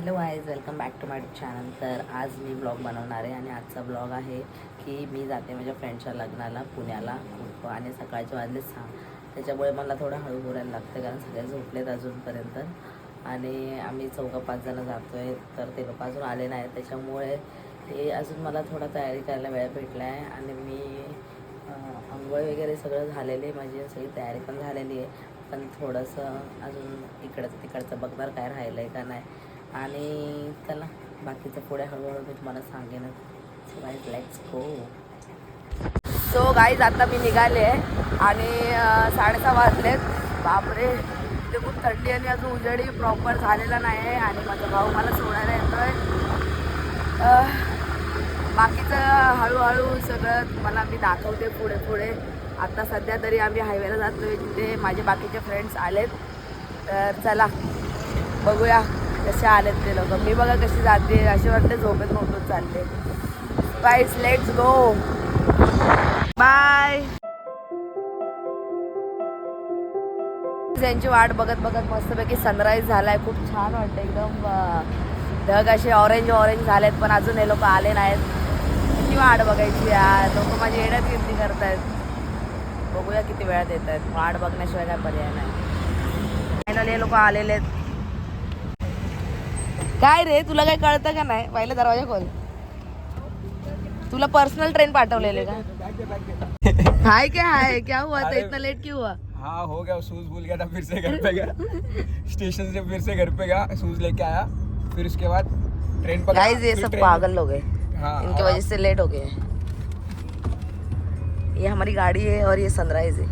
Hello guys welcome back to my channel तर आज मी blog बनवणार आहे आणि आजचा ब्लॉग आहे की मी जाते माझ्या फ्रेंडच्या लग्नाला पुण्याला आणि सकाळचे वाजले सहा. त्याच्यामुळे मला थोडं हळू बोलायला लागतं कारण सगळे झोपलेत अजूनपर्यंत. आणि आम्ही चौघा पाच जणं जातो आहे तर ते लोक अजून आले नाही त्याच्यामुळे ते अजून मला थोडा तयारी करायला वेळ भेटला आहे आणि मी आंघोळ वगैरे सगळं झालेलं आहे. माझी सगळी तयारी पण झालेली आहे. पण थोडंसं अजून इकडचं तिकडचं बघणार काय राहिलं आहे का नाही. आणि चला बाकीचं पुढे हळूहळू मी तुम्हाला सांगेन. So guys let's go so guys आता मी निघाले आणि साडेसहा वाजलेत. बापरे ते खूप थंडी आणि अजून उजेडी प्रॉपर झालेला नाही आहे आणि माझा भाऊ मला सोडायला येतोय. आहे बाकीचं हळूहळू सगळं तुम्हाला मी दाखवते पुढे पुढे. आता सध्या तरी आम्ही हायवेला जातोय जिथे माझे बाकीचे फ्रेंड्स आलेत. तर चला बघूया. कसे आलेत ते लोक. मी बघा कशी जाते असे वाटते झोपेत मोठून चालले. गाईज लेट्स गो बाय त्यांची वाट बघत बघत मस्तपैकी सनराईज झालाय. खूप छान वाटतं एकदम ढग असे ऑरेंज ऑरेंज झालेत पण अजून हे लोक आले नाहीत. किती वाट बघायची यार. लोक माझी येण्यात गिरती करतायत. बघूया किती वेळात येत आहेत वाट बघण्याशिवाय काय पर्याय नाही. हे लोक आलेले आहेत काय रे तुला काय कळतं का नाही? पहिला दरवाजा खोल. तुला पर्सनल ट्रेन पाठवलेले का? हाय क्या हाय क्या हुआ? था इतना लेट क्यों हुआ? हाँ हो गया शूज भूल गया था फिर से घर पे गया। स्टेशन से फिर से घर पे गया शूज लेके आया। फिर उसके बाद ट्रेन पकड़ा गाइस ये सब पागल लोग हैं। हाँ इनकी वजह से लेट हो गए ये हमारी गाड़ी है और ये सनराइज है।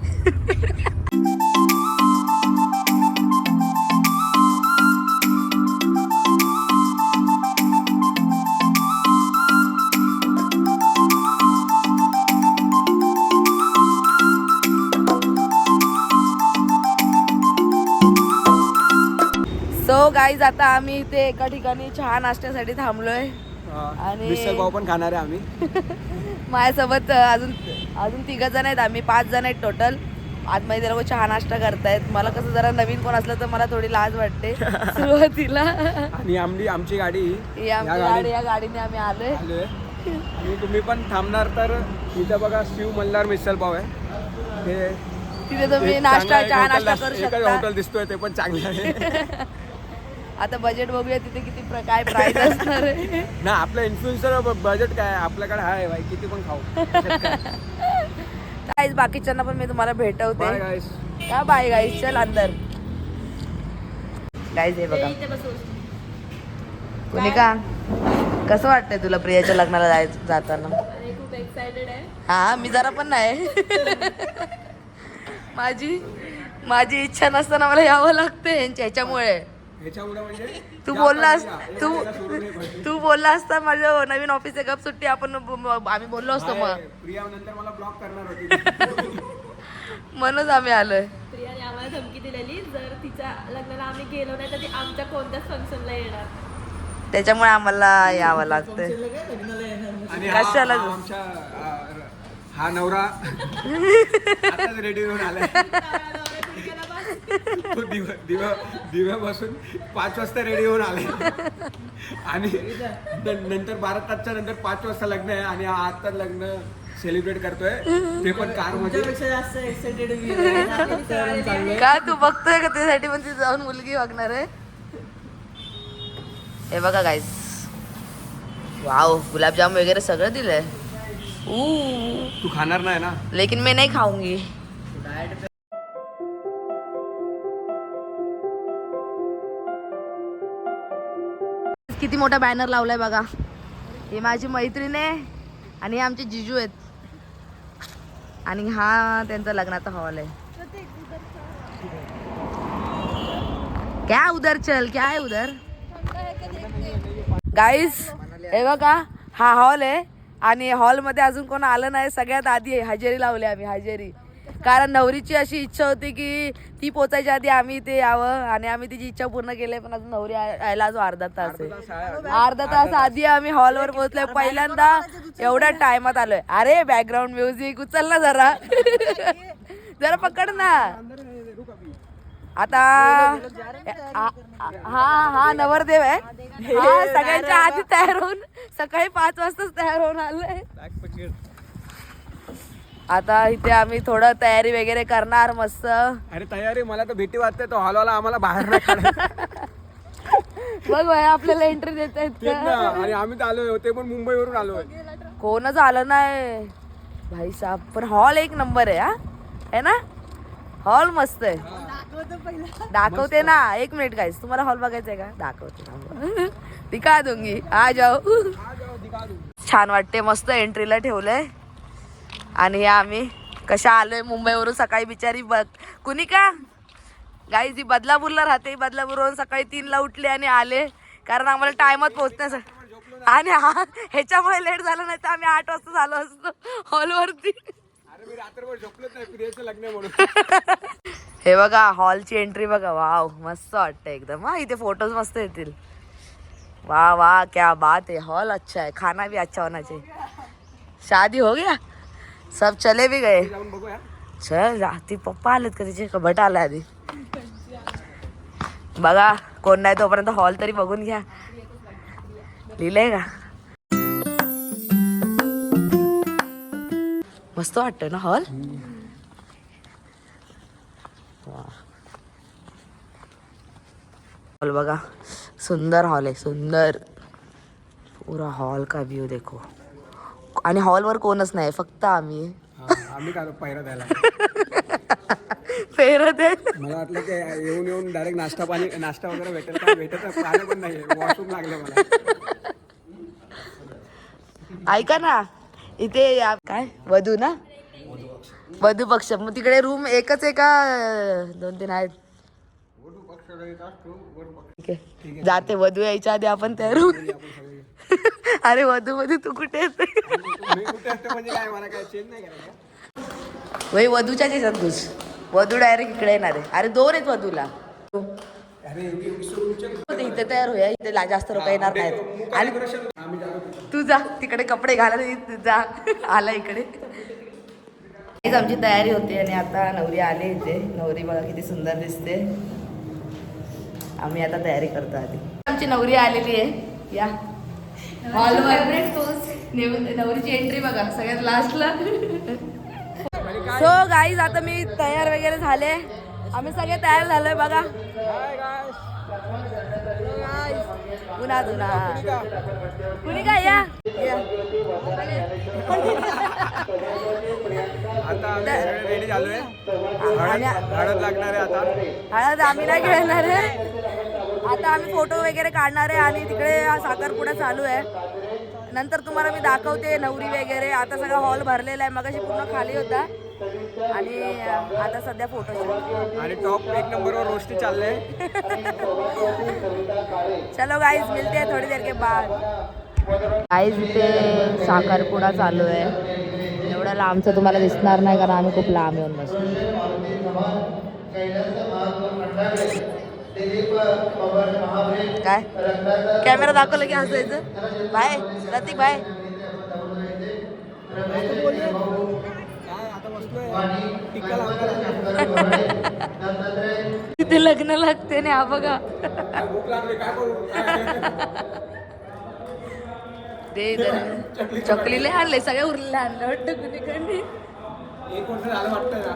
गाईज आता आम्ही इथे एका ठिकाणी चहा नाश्त्यासाठी थांबलोय. आणि- पण खाणार आहे आम्ही. माझ्यासोबत अजून अजून तिघं जण आहेत आम्ही पाच जण आहेत टोटल आतमध्ये ते लोक चहा नाश्ता करतायत. मला कसं जरा नवीन कोण असलं तर मला थोडी लाज वाटते. सुरुवातीला. आणि आमची आमची गाडी ही या आमची गाडी- गाडी या गाडीने आम्ही आलोय. आलोय. आणि तुम्ही पण थांबणार तर इथं बघा शिव मल्हार मिसळ पाव आहे. हे तिथे तुम्ही एक नाश्ता चांगला एक चहा नाश्ता अस- करू एकच शकता. हॉटेल दिसतोय ते पण चांगलं आहे. आता बजेट बघूया तिथे किती प्र- काय प्राइस असणार आहे. ना आपलं इन्फ्लुएन्सर बजेट काय आहे? आपल्याकडे आहे भाई किती पण खाऊ. गाईज बाकीच्यांना पण मी तुम्हाला भेटवते. बाय गाईस या बाय गाईज चल अंदर. गाईज हे बघा. कुनिका कसं वाटतंय तुला प्रियाच्या लग्नाला जायचं जाताना? खूप एक्सायटेड आहे. हा मी जरा पण नाही. माझी माझी इच्छा नसताना मला यावं लागते यांच्या ह्याच्यामुळे ह्याच्यामुळे म्हणजे तू बोललास पाहिजे, तू. तू बोलला असता माझं नवीन ऑफिस आहे गप सुट्टी आपण आम्ही बोललो असतो मग. प्रिया नंतर मला ब्लॉक करणार होती. म्हणूनच आम्ही आलोय. प्रियाने आम्हाला धमकी दिलेली जर तिच्या लग्नाला आम्ही गेलो नाही तर ती आमच्या कोणत्याच फंक्शनला येणार? त्याच्यामुळे आम्हाला यावं लागतंय. आणि हा- कशाला? हा? आमच्या हा नवरा आताच रेडी होऊन आलाय. तो दिव दिव दिव्यापासून पाच वाजता रेडी होऊन आलाय आणि न- नंतर बारा तासच्या नंतर पाच वाजता लग्न आहे आणि आता लग्न सेलिब्रेट करतोय. ते पण कारमध्ये. का तू बघतोय का त्यासाठी पण ती जाऊन मुलगी बघणार आहे? हे बघा गाईस वाव गुलाबजाम वगैरे सगळं दिलंय. ऊ, तू खाणार नाही ना? लेकिन मैं नहीं खाऊंगी. किती मोठा बॅनर लावलाय बघा. ही माझी मैत्रीण आहे आणि हे आमचे जिजू आहेत. आणि हा त्यांचा लग्नाचा हॉल आहे. क्या उधर चल क्या आहे उधर गाईस हे बघा हा हॉल आहे. आणि हॉलमध्ये अजून कोण आलं नाही सगळ्यात आधी हजेरी लावली आम्ही हजेरी. कारण नवरीची अशी इच्छा होती की ती पोचायच्या आधी आम्ही इथे यावं आणि आम्ही तिची इच्छा पूर्ण केली पण अजून नवरी याय- यायला अजून अर्धा तास आहे. अर्धा तास आधी आम्ही हॉलवर पोहोचलोय. पहिल्यांदा एवढ्या टायमात आलोय. अरे बॅकग्राऊंड म्युझिक उचल ना जरा. जरा पकड ना. आता हा हा नवरदेव आहे. हा सगळ्यांच्या आधी तयार होऊन सकाळी पाच वाजताच तयार होऊन आलोय. आता इथे आम्ही थोडं तयारी वगैरे करणार मस्त. अरे तयारी मला तर भीती वाटते तो हॉलवाला आम्हाला बाहेर नाही काढायचा. बघ बाय आपल्याला एंट्री देत आहेत तेच ना आणि आम्ही तर आलोय ते पण मुंबईवरून आलोय. कोणच आलं नाही. भाई साहब पण हॉल एक नंबर आहे हा? है ना? हॉल मस्त आहे. दाखवते ना एक मिनिट गाईस तुम्हाला हॉल बघायचा आहे का? दाखवते थांबा. दिखा दूंगी आ जाओ. छान वाटते मस्त एंट्रीला ठेवलंय. आणि हे आम्ही कशा आलोय मुंबईवरून सकाळी बिचारी बघ. कुणी का? गाई जी बदलापूरला राहते. बदलापूरवरून सकाळी तीनला उठले आणि आले. कारण आम्हाला टायमात पोहोचण्यासाठी आणि हा ह्याच्यामुळे लेट झालं नाही तर आम्ही आठ वाजता झालो असतो हॉलवरती आहे हे बघा हॉलची एंट्री बघा. वाव मस्त वाटतं एकदम. हा इथे फोटोज मस्त येतील. वाह वाह क्या बात है हॉल अच्छा है खाना भी अच्छा होना चाहिए. शादी हो गया? सब चले भी गए। चल ती पप्पा आलेत का तिचे? का भट आला आधी. बघा कोण नाही तोपर्यंत हॉल तरी बघून घ्या. लिहिलंय का? मस्त वाटतं ना हॉल हॉल बघा. सुंदर हॉल आहे सुंदर. पुरा हॉल का व्यू देखो. आणि हॉलवर कोणच नाही फक्त आम्ही. आम्ही काय द्यायला. फेरत आहे मला वाटलं की येऊन येऊन डायरेक्ट नाश्ता पाणी नाश्ता वगैरे भेटेल काय भेटत पाणी पण नाही वॉशरूम लागले मला. ऐका ना इथे या- काय? वधू ना? वधू पक्ष. मग तिकडे रूम एकच आहे का? अं, दोन तीन आहेत. ठीक आहे. जाते वधू यायच्या आधी आपण त्या रूम अरे वधू मध्ये तू कुठे असते म्हणजे वही वधूच्याच याच्यात घुस. वधू डायरेक्ट इकडे येणार आहे. अरे दोन आहेत वधूला. इथे तयार होया इथे जास्त लोक येणार नाहीत. आणि तू जा तिकडे कपडे घालायला जा. आला इकडे. हीच आमची तयारी होती आणि आता नवरी आली इथे. नवरी बघा किती सुंदर दिसते. आम्ही आता तयारी करतो आधी. आमची नवरी आलेली आहे. या. हॉलवर नवरीची एंट्री बघा सगळ्यात लास्टला सो गाईज आता मी तयार वगैरे झाले. आम्ही सगळे तयार झालोय बघा. पुन्हा पुन्हा कुणी काय या. या. आता आम्ही सगळे रेडी झालोय. आणि हळद हळद लागणार आहे आता. हळद आम्ही नाही खेळणार आहे. आता आम्ही फोटो वगैरे काढणार आहे आणि तिकडे हा साखरपुडा चालू आहे. नंतर तुम्हाला मी दाखवते नवरी वगैरे. आता सगळा हॉल भरलेला आहे. मगाशी पूर्ण खाली होता. आणि आता सध्या फोटो आणि टॉप एक नंबरवर रोष्टी चाललंय. चलो गाईज मिलते हैं थोड़ी देर के बाद. गाईज इथे साखरपुडा चालू आहे. एवढा लांबचं तुम्हाला दिसणार नाही कारण आम्ही खूप लांब येऊन बसतो काय? कॅमेरा दाखवलं की हसायचं? Bye Prateek bye. तिथे लग्न लागते ना हा बघा. दे. चकलीले आणले सगळे उरलेले आणलं वाटतं एक वर्ष झालं वाटतं ना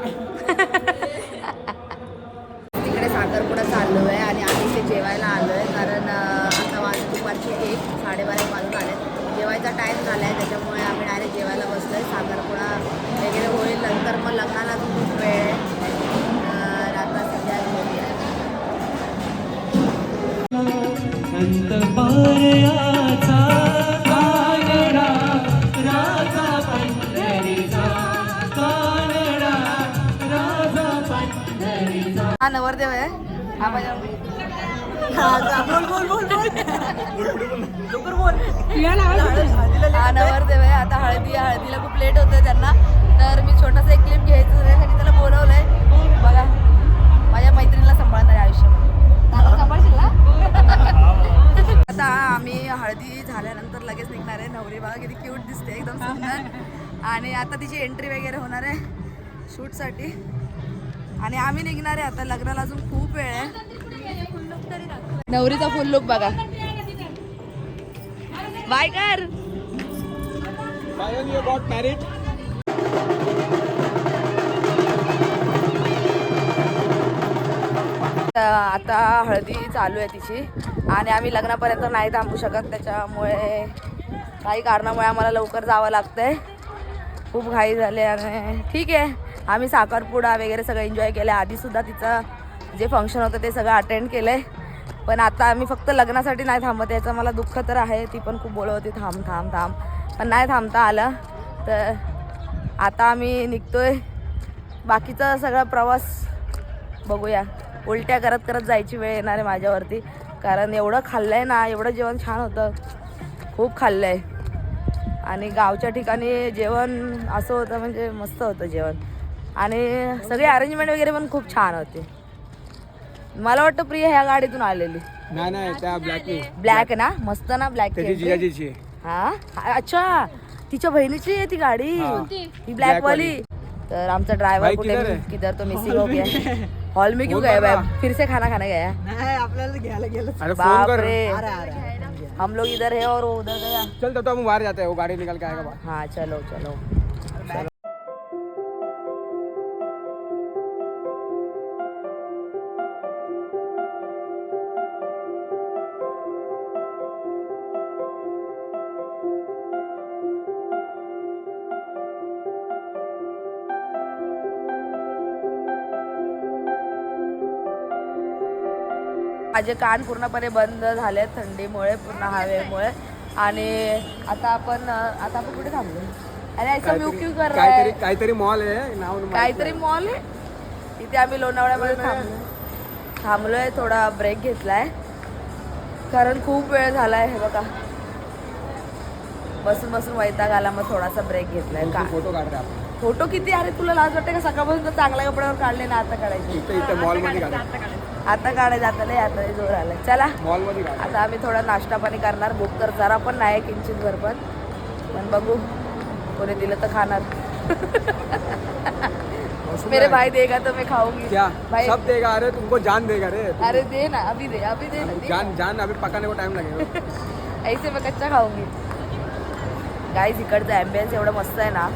तिकडे साखरपुडा चाललो आहे आणि आम्ही इथे जेवायला आलो आहे कारण अं, आता वाजून दुपारची एक साडेबारा एक वाजून आले जेवायचा टाईम झाला आहे त्याच्यामुळे आम्ही डायरेक्ट जेवायला बसलो आहे साखरपुडा वगैरे होईल. नंतर मग लग्नाला अजून खूप वेळ आहे. आता सध्या हा नवरदेव आहे. हा माझ्या बोल बोल बोल बोल. नवरदेव आहे. आता हळदी आहे. हळदीला खूप लेट होतोय त्यांना. तर मी छोटासा एक क्लिप घ्यायचं त्यासाठी त्याला बोलवलंय. बघा. माझ्या मैत्रिणीला सांभाळणार आहे आयुष्यामध्ये सांभाळशील ना? आता आम्ही हळदी झाल्यानंतर लगेच निघणार आहे. नवरी बघा किती क्यूट दिसते. एकदम सुंदर. आणि आता तिची एंट्री वगैरे होणार आहे. शूटसाठी आणि आम्ही निघणार आहे. आता लग्नाला अजून खूप वेळ आहे. नवरीचा फुल लुक बघा. बाय कर. आता हळदी चालू आहे तिची. आणि आम्ही लग्नापर्यंत नाही थांबू शकत त्याच्यामुळे काही कारणामुळे आम्हाला लवकर जावं लागतंय. खूप घाई झाले आणि ठीक आहे. आम्ही साखरपुडा वगैरे सगळं एन्जॉय केलं आधीसुद्धा तिचं जे फंक्शन होतं ते सगळं अटेंड केलं आहे पण आता आम्ही फक्त लग्नासाठी नाही थांबत याचं मला दुःख तर आहे. ती पण खूप बोलत होती थांब थांब थांब. पण नाही थांबता आलं. तर आता आम्ही निघतोय. बाकीचा सगळा प्रवास बघूया. उलट्या करत करत जायची वेळ येणार आहे माझ्यावरती. कारण एवढं खाल्लं आहे ना एवढं जेवण छान होतं. खूप खाल्लं आहे आणि गावच्या ठिकाणी जेवण असं होतं म्हणजे मस्त होतं जेवण. आणि सगळी अरेंजमेंट वगैरे पण खूप छान होती. मला वाटतं प्रिया ह्या गाडीतून आलेली. नाही नाही त्या ब्लॅकनी ब्लॅक ना? मस्त ना ब्लॅक त्याची जिजाजीची आहे. हा? अच्छा तिच्या बहिणीची आहे ती गाडी. ही. ब्लॅक वाली तर आमचा ड्रायव्हर भाई, कुठे किधर है? किधर तो मिसिंग हो गया. हॉल में क्यों फोन गए. भाई फिर से खाना खाने गया. अरे फोन बाप कर रे हम लोग इधर है और वो उधर गया. चल तब तो हम बाहर जाते हैं वो गाड़ी निकल के आएगा बाहर हाँ चलो चलो. माझे कान पूर्णपणे बंद झाले थंडीमुळे पूर्ण हवेमुळे. आणि आता आपण आता आपण कुठे थांबलो? अरे ऐसा म्यू क्यों कर रहा काहीतरी है काहीतरी मॉल आहे नाव माहीत काहीतरी मॉल आहे? तिथे आम्ही लोणावळ्यामध्ये थांबलो. थांबलोय थोडा ब्रेक घेतलाय. कारण खूप वेळ झालाय हे बघा. बसून बसून वैताग आला मग थोडासा ब्रेक घेतलाय. नाही. का? फोटो काढ रे आपण. फोटो किती? अरे तुला लाज वाटते का? सकाळपासून तर चांगल्या कपड्यावर काढले ना आता काढायचे. इथे इथे मॉलमध्ये काढ. आता आता लय आता जोर आलाय. चला. आता आम्ही थोडा नाश्ता पाणी करणार. भूक तर जरा पण नाही किंचित भर पण. पण बघू. कोणी दिलं तर खाणार. मेरे भाई देगा तो मैं खाऊंगी. क्या? भाई सब देगा. अरे तुमको जान देगा रे. अरे दे ना. अभी दे अभी दे जान जान अभी पकाने को टाइम लगेगा. ऐसे मैं कच्चा खाऊंगी. गाईज इकडचं ॲम्बियन्स एवढं मस्त आहे ना.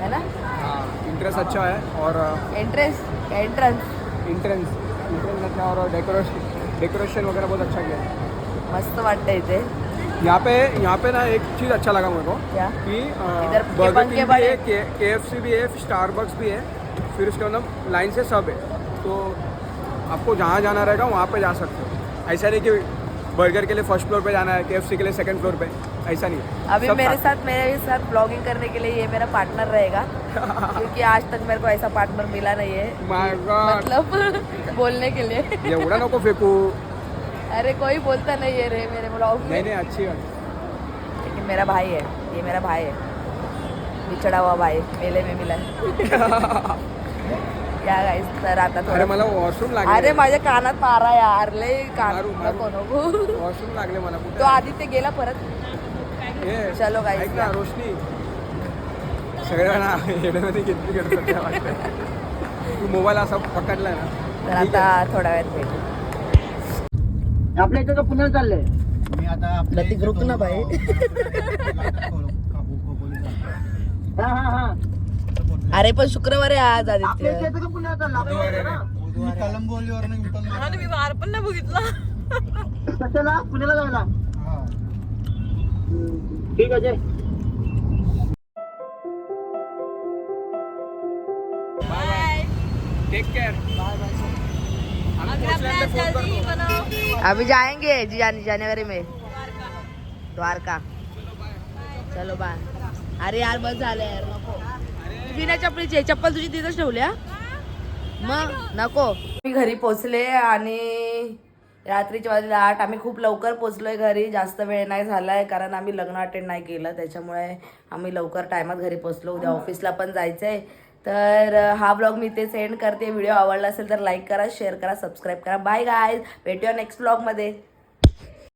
है ना? हाँ इंटरेस्ट अच्छा है और एंट्रेस एंट्रन्स इंट्रेंस इंट्रेंस अच्छा और डेकोरेशन डेकोरेशन वगैरह बहुत अच्छा किया है। मस्त वाटतं इथे. यहाँ पे यहाँ पे ना एक चीज़ अच्छा लगा मेरे को क्या? कि इधर के बर्गर किंग भी है के एफ़ सी भी है स्टारबक्स भी है फिर उसके मतलब लाइन से सब है। तो आपको जहाँ जाना रहेगा वहाँ पे जा सकते हो। ऐसा नहीं कि बर्गर के लिए फ़र्स्ट फ्लोर पे जाना है के एफ़ सी के लिए सेकंड फ्लोर पे। ऐसा नहीं अभी मेरे साथ- मेरे साथ ब्लॉगिंग करने के लिए ये मेरा पार्टनर रहेगा क्योंकि आज तक मेरे को ऐसा पार्टनर मिला नहीं है. मतलब बोलने के लिए। एवढा नको फेकू। अरे कोई बोलता नहीं है रे मेरे ब्लॉग में। नहीं नहीं अच्छी बात। लेकिन मेरा भाई है ये मेरा भाई है। बिछड़ा हुआ भाई मेले में मिला है। या तर आता अरे मला वॉशरूम लागले अरे माझ्या कानात मारा यार लय कान. नको नको वॉशरूम लागले मला तो आदित्य गेला परत? चलो guys, ऐक ना या. रोशनी. सगळ्यांना येण्यामध्ये घेतली तू मोबाईल असा पकडलाय ना. तर आता थोड्या वेळात भेटू. आपल्या इथं पुण्याला चाललंय. मी आता आपल्या इथे रुक ना तो- बाई. हा हा हा. अरे पण शुक्रवार आहे आज आदित्य. इथे येतं का पुण्याला चाललं आपल्या मी कलंबोलीवरनं उतरलो. कशाला? पुण्याला जायला? हा. ठीक आहे जय. टेक केअर अभी जाएंगे जी जनवरी में। द्वारका। चलो बाय अरे यार बस झालं यार नको. बिना चपलीची आहे. चप्पल तुझी तिथंच ठेवल्या मग नको. मी घरी पोचले आणि रात्रीचे वाजले आठ. आम्ही खूप लवकर पोचलोय घरी. जास्त वेळ नाही झालाय कारण आम्ही लग्न अटेंड नाही केलं. त्याच्यामुळे आम्ही लवकर टायमात घरी पोचलो. उद्या ऑफिसला पण जायचंय. तर अं, हा ब्लॉग मी ते सेंड करते. व्हिडिओ आवडला असेल तर लाईक करा शेअर करा सबस्क्राईब करा. बाय गाय भेटूया नेक्स्ट ब्लॉगमध्ये